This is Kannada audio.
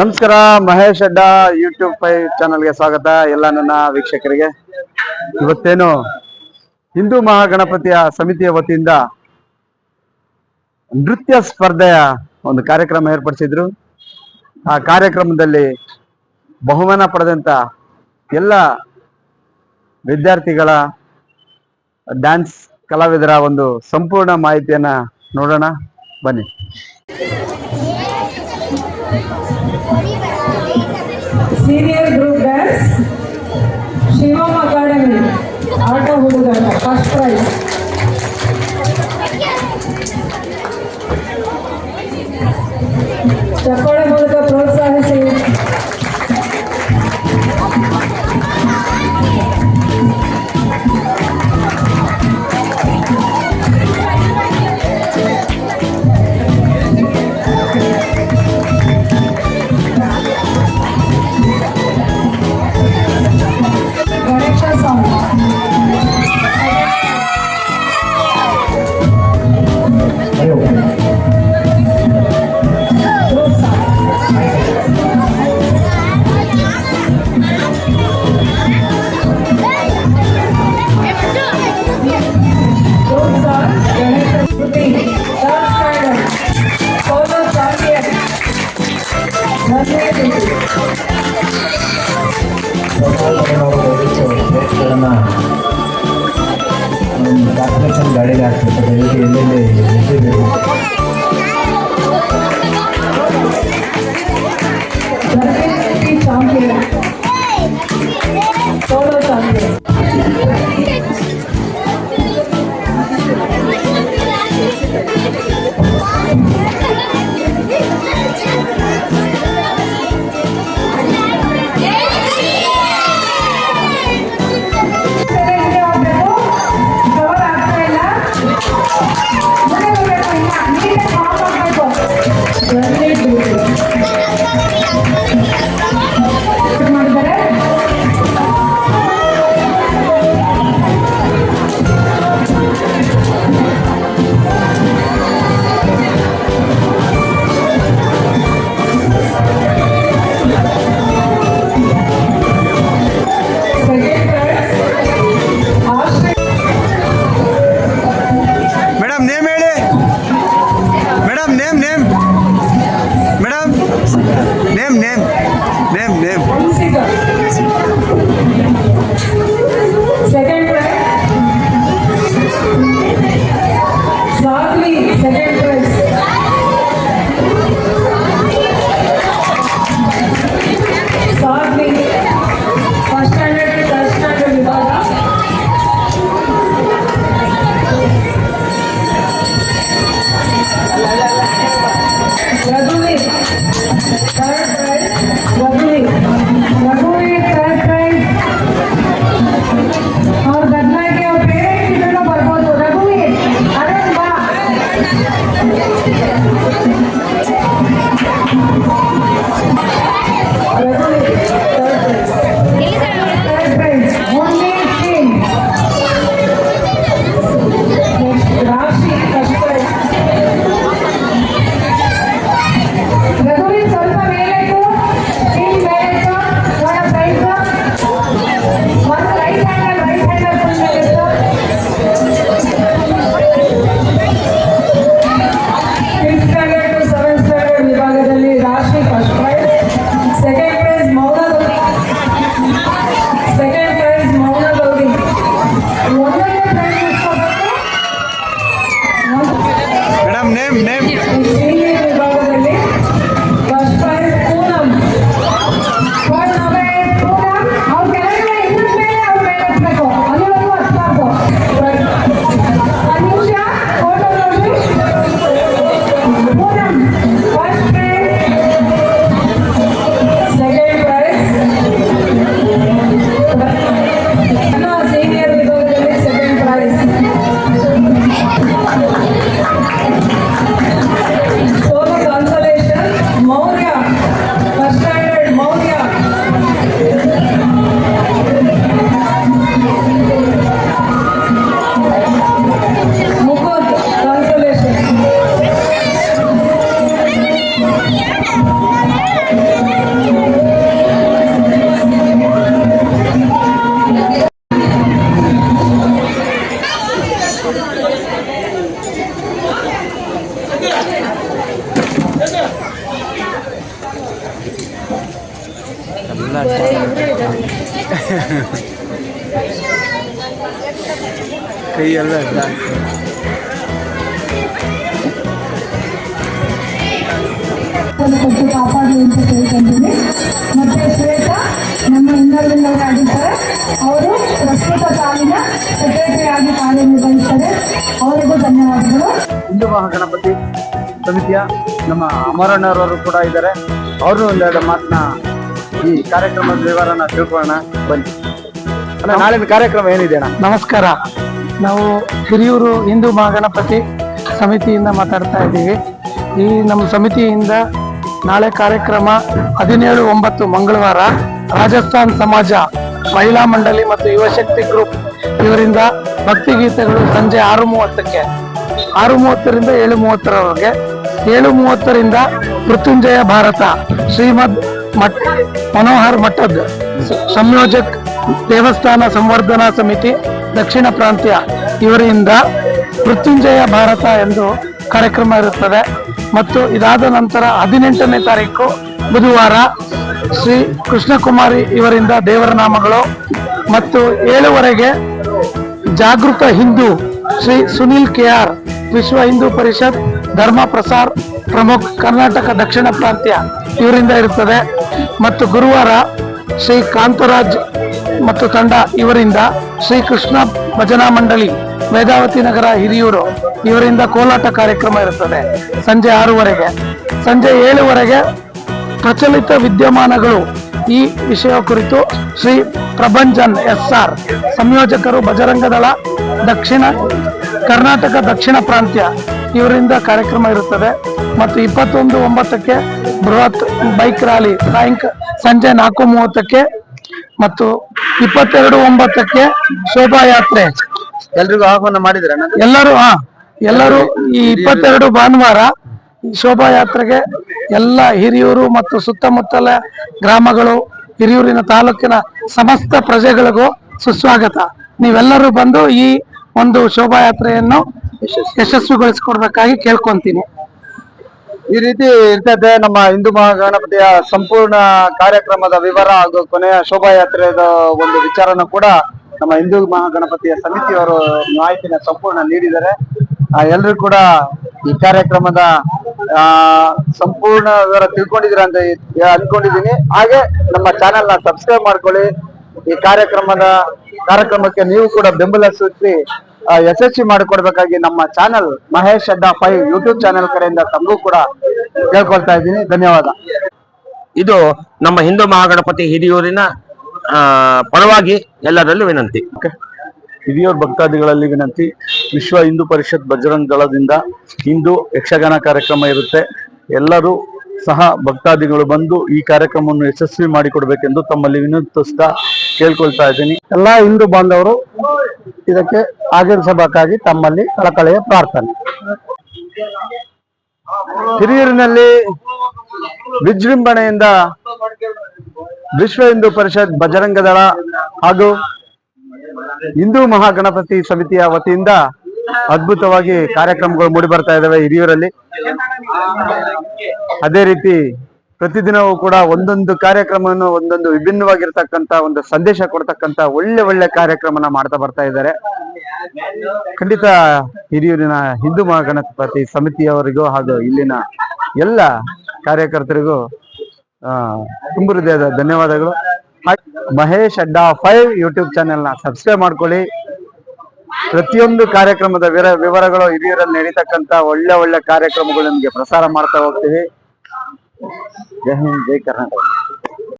ನಮಸ್ಕಾರ, ಮಹೇಶ್ ಅಡ್ಡ ಯೂಟ್ಯೂಬ್ ಫೈ ಚಾನಲ್ಗೆ ಸ್ವಾಗತ ಎಲ್ಲ ನನ್ನ ವೀಕ್ಷಕರಿಗೆ. ಇವತ್ತೇನು ಹಿಂದೂ ಮಹಾಗಣಪತಿಯ ಸಮಿತಿಯ ವತಿಯಿಂದ ನೃತ್ಯ ಸ್ಪರ್ಧೆಯ ಒಂದು ಕಾರ್ಯಕ್ರಮ ಏರ್ಪಡಿಸಿದ್ರು. ಆ ಕಾರ್ಯಕ್ರಮದಲ್ಲಿ ಬಹುಮಾನ ಪಡೆದಂತ ಎಲ್ಲ ವಿದ್ಯಾರ್ಥಿಗಳ ಡ್ಯಾನ್ಸ್ ಕಲಾವಿದರ ಒಂದು ಸಂಪೂರ್ಣ ಮಾಹಿತಿಯನ್ನ ನೋಡೋಣ. ಬನ್ನಿ. senior group dance Shivam ಗಾಡಿ ಹಾಕ್ಬೇಕು ಎಲ್ಲೆಲ್ಲೇ ಎಲ್ಲಿದ್ದೇವೆ ಚಾಂಪಿಯನ್ name, name. ಕೈಯೆಲ್ಲ ಒಂದು ಕೊಟ್ಟು ಕಾಪಾಡಿ ಅಂತ ಕೇಳ್ಕೊಂಡಿದ್ದೀನಿ. ಮತ್ತೆ ಶ್ವೇತಾ ನಮ್ಮ ಇನ್ನೊಂದಿನವರು ಅವರು ಪ್ರಸ್ತುತ ಸಾಲಿನ ಸೆಕ್ರೆಟರಿ ಆಗಿ ಕಾರ್ಯನಿರ್ವಹಿಸ್ತಾರೆ. ಅವರಿಗೂ ಧನ್ಯವಾದಗಳು. ಹಿಂದೂ ಮಹಾಗಣಪತಿ ಸಮಿತಿಯ ನಮ್ಮ ಅಮರಣ್ಣರವರು ಕೂಡ ಇದ್ದಾರೆ. ಅವರು ಒಂದೆರಡು ಮಾತನ್ನ ಈ ಕಾರ್ಯಕ್ರಮದ ವಿವರನ ತಿಳ್ಕೊಳ್ಳೋಣ. ಬನ್ನಿ. ಅಣ್ಣ, ನಾಳಿನ ಕಾರ್ಯಕ್ರಮ ಏನಿದೆ ನಮಸ್ಕಾರ. ನಾವು ಹಿರಿಯೂರು ಹಿಂದೂ ಮಹಾಗಣಪತಿ ಸಮಿತಿಯಿಂದ ಮಾತಾಡ್ತಾ ಇದ್ದೀವಿ. ಈ ನಮ್ಮ ಸಮಿತಿಯಿಂದ ನಾಳೆ ಕಾರ್ಯಕ್ರಮ ಹದಿನೇಳು ಒಂಬತ್ತು ಮಂಗಳವಾರ ರಾಜಸ್ಥಾನ್ ಸಮಾಜ ಮಹಿಳಾ ಮಂಡಳಿ ಮತ್ತು ಯುವಶಕ್ತಿ ಗ್ರೂಪ್ ಇವರಿಂದ ಭಕ್ತಿಗೀತೆಗಳು ಸಂಜೆ ಆರು ಮೂವತ್ತಕ್ಕೆ, ಆರು ಮೂವತ್ತರಿಂದ ಏಳು ಮೂವತ್ತರವರೆಗೆ, ಏಳು ಮೂವತ್ತರಿಂದ ಮೃತ್ಯುಂಜಯ ಭಾರತ ಶ್ರೀಮದ್ ಮಠ ಮನೋಹರ್ ಮಠದ್ ಸಂಯೋಜಕ್ ದೇವಸ್ಥಾನ ಸಂವರ್ಧನಾ ಸಮಿತಿ ದಕ್ಷಿಣ ಪ್ರಾಂತ್ಯ ಇವರಿಂದ ಮೃತ್ಯುಂಜಯ ಭಾರತ ಎಂದು ಕಾರ್ಯಕ್ರಮ ಇರುತ್ತದೆ. ಮತ್ತು ಇದಾದ ನಂತರ ಹದಿನೆಂಟನೇ ತಾರೀಕು ಬುಧವಾರ ಶ್ರೀ ಕೃಷ್ಣಕುಮಾರಿ ಇವರಿಂದ ದೇವರ ನಾಮಗಳು ಮತ್ತು ಏಳುವರೆಗೆ ಜಾಗೃತ ಹಿಂದೂ ಶ್ರೀ ಸುನಿಲ್ ಕೆ ಆರ್ ವಿಶ್ವ ಹಿಂದೂ ಪರಿಷತ್ ಧರ್ಮ ಪ್ರಸಾರ್ ಪ್ರಮುಖ ಕರ್ನಾಟಕ ದಕ್ಷಿಣ ಪ್ರಾಂತ್ಯ ಇವರಿಂದ ಇರುತ್ತದೆ. ಮತ್ತು ಗುರುವಾರ ಶ್ರೀ ಕಾಂತರಾಜ್ ಮತ್ತು ತಂಡ ಇವರಿಂದ ಶ್ರೀ ಕೃಷ್ಣ ಭಜನಾ ಮಂಡಳಿ, ವೇದಾವತಿ ನಗರ ಹಿರಿಯೂರು ಇವರಿಂದ ಕೋಲಾಟ ಕಾರ್ಯಕ್ರಮ ಇರುತ್ತದೆ. ಸಂಜೆ ಆರೂವರೆಗೆ. ಸಂಜೆ ಏಳುವರೆಗೆ ಪ್ರಚಲಿತ ವಿದ್ಯಮಾನಗಳು ಈ ವಿಷಯ ಕುರಿತು ಶ್ರೀ ಪ್ರಭಂಜನ್ ಎಸ್ ಆರ್ ಸಂಯೋಜಕರು ಬಜರಂಗದಳ ದಕ್ಷಿಣ ಕರ್ನಾಟಕ ದಕ್ಷಿಣ ಪ್ರಾಂತ್ಯ ಇವರಿಂದ ಕಾರ್ಯಕ್ರಮ ಇರುತ್ತದೆ. ಮತ್ತು ಇಪ್ಪತ್ತೊಂದು ಒಂಬತ್ತಕ್ಕೆ ಬೃಹತ್ ಬೈಕ್ ರ್ಯಾಲಿ ಸಾಯಂಕ ಸಂಜೆ ನಾಲ್ಕು ಮೂವತ್ತಕ್ಕೆ ಮತ್ತು ಇಪ್ಪತ್ತೆರಡು ಒಂಬತ್ತಕ್ಕೆ ಶೋಭಾಯಾತ್ರೆ. ಎಲ್ರಿಗೂ ಆಹ್ವಾನ ಮಾಡಿದ್ರೆ ಎಲ್ಲರೂ ಹಾ ಎಲ್ಲರೂ ಈ ಇಪ್ಪತ್ತೆರಡು ಭಾನುವಾರ ಈ ಶೋಭಾಯಾತ್ರೆಗೆ ಎಲ್ಲ ಹಿರಿಯೂರು ಮತ್ತು ಸುತ್ತಮುತ್ತಲ ಗ್ರಾಮಗಳು ಹಿರಿಯೂರಿನ ತಾಲೂಕಿನ ಸಮಸ್ತ ಪ್ರಜೆಗಳಿಗೂ ಸುಸ್ವಾಗತ. ನೀವೆಲ್ಲರೂ ಬಂದು ಈ ಒಂದು ಶೋಭಾಯಾತ್ರೆಯನ್ನು ಯಶಸ್ವಿಗೊಳಿಸಿಕೊಡ್ಬೇಕಾಗಿ ಕೇಳ್ಕೊಂತೀನಿ. ಈ ರೀತಿ ಇರ್ತದೆ ನಮ್ಮ ಹಿಂದೂ ಮಹಾಗಣಪತಿಯ ಸಂಪೂರ್ಣ ಕಾರ್ಯಕ್ರಮದ ವಿವರ ಹಾಗೂ ಕೊನೆಯ ಶೋಭಾಯಾತ್ರೆಯ ಒಂದು ವಿಚಾರನ ಕೂಡ ನಮ್ಮ ಹಿಂದೂ ಮಹಾಗಣಪತಿಯ ಸಮಿತಿಯವರು ಮಾಹಿತಿನ ಸಂಪೂರ್ಣ ನೀಡಿದ್ದಾರೆ. ಎಲ್ಲರೂ ಕೂಡ ಈ ಕಾರ್ಯಕ್ರಮದ ಸಂಪೂರ್ಣ ವಿವರ ತಿಳ್ಕೊಂಡಿದ್ದೀರಾ ಅಂತ ಅನ್ಕೊಂಡಿದ್ದೀನಿ. ಹಾಗೆ ನಮ್ಮ ಚಾನೆಲ್ನ ಸಬ್ಸ್ಕ್ರೈಬ್ ಮಾಡ್ಕೊಳ್ಳಿ. ಈ ಕಾರ್ಯಕ್ರಮದ, ಕಾರ್ಯಕ್ರಮಕ್ಕೆ ನೀವು ಕೂಡ ಬೆಂಬಲ ಸೂಚಿಸಿ ಯಶಸ್ವಿ ಮಾಡಿಕೊಡ್ಬೇಕಾಗಿ ನಮ್ಮ channel Mahesh Adda five YouTube channel ಕಡೆಯಿಂದ ತಮಗೂ ಕೂಡ ಕೇಳ್ಕೊಳ್ತಾ ಇದ್ದೀನಿ. ಧನ್ಯವಾದ. ಇದು ನಮ್ಮ ಹಿಂದೂ ಮಹಾಗಣಪತಿ ಹಿರಿಯೂರಿನ ಆ, ಪರವಾಗಿ ಎಲ್ಲರಲ್ಲೂ ವಿನಂತಿ. ಹಿರಿಯೂರ್ ಭಕ್ತಾದಿಗಳಲ್ಲಿ ವಿನಂತಿ. ವಿಶ್ವ ಹಿಂದೂ ಪರಿಷತ್ ಬಜರಂಗ್ ದಳದಿಂದ ಹಿಂದೂ ಯಕ್ಷಗಾನ ಕಾರ್ಯಕ್ರಮ ಇರುತ್ತೆ. ಎಲ್ಲರೂ ಸಹ ಭಕ್ತಾದಿಗಳು ಬಂದು ಈ ಕಾರ್ಯಕ್ರಮವನ್ನು ಯಶಸ್ವಿ ಮಾಡಿಕೊಡ್ಬೇಕೆಂದು ತಮ್ಮಲ್ಲಿ ವಿನಂತಿಸ್ತಾ ಕೇಳ್ಕೊಳ್ತಾ ಇದ್ದೀನಿ. ಎಲ್ಲಾ ಹಿಂದೂ ಬಾಂಧವರು ಇದಕ್ಕೆ ಆಗಮಿಸಬೇಕಾಗಿ ತಮ್ಮಲ್ಲಿ ಕಳಕಳೆಯ ಪ್ರಾರ್ಥನೆ. ಹಿರಿಯೂರಿನಲ್ಲಿ ವಿಜೃಂಭಣೆಯಿಂದ ವಿಶ್ವ ಹಿಂದೂ ಪರಿಷತ್ ಬಜರಂಗ ದಳ ಹಾಗೂ ಹಿಂದೂ ಮಹಾಗಣಪತಿ ಸಮಿತಿಯ ವತಿಯಿಂದ ಅದ್ಭುತವಾಗಿ ಕಾರ್ಯಕ್ರಮಗಳು ಮೂಡಿ ಬರ್ತಾ ಇದಾವೆ ಹಿರಿಯೂರಲ್ಲಿ. ಅದೇ ರೀತಿ ಪ್ರತಿದಿನವೂ ಕೂಡ ಒಂದೊಂದು ಕಾರ್ಯಕ್ರಮವನ್ನು ಒಂದೊಂದು ವಿಭಿನ್ನವಾಗಿರ್ತಕ್ಕಂತ ಒಂದು ಸಂದೇಶ ಕೊಡ್ತಕ್ಕಂತ ಒಳ್ಳೆ ಒಳ್ಳೆ ಕಾರ್ಯಕ್ರಮನ ಮಾಡ್ತಾ ಬರ್ತಾ ಇದ್ದಾರೆ. ಖಂಡಿತ ಹಿರಿಯೂರಿನ ಹಿಂದೂ ಮಹಾಗಣಪತಿ ಸಮಿತಿಯವರಿಗೂ ಹಾಗೂ ಇಲ್ಲಿನ ಎಲ್ಲ ಕಾರ್ಯಕರ್ತರಿಗೂ, ಆ, ತುಂಬು ಹೃದಯದ ಧನ್ಯವಾದಗಳು. ಮಹೇಶ್ ಅಡ್ಡಾ ಫೈವ್ ಯೂಟ್ಯೂಬ್ ಚಾನೆಲ್ನ ಸಬ್ಸ್ಕ್ರೈಬ್ ಮಾಡ್ಕೊಳ್ಳಿ. ಪ್ರತಿಯೊಂದು ಕಾರ್ಯಕ್ರಮದ ವಿರ ವಿವರಗಳು ಹಿರಿಯರಲ್ಲಿ ನಡೀತಕ್ಕಂತ ಒಳ್ಳೆ ಒಳ್ಳೆ ಕಾರ್ಯಕ್ರಮಗಳು ನಿಮಗೆ ಪ್ರಸಾರ ಮಾಡ್ತಾ ಹೋಗ್ತೀವಿ. ಜೈ ಹಿಂದ್, ಜೈ ಕರ್ನಾಟಕ.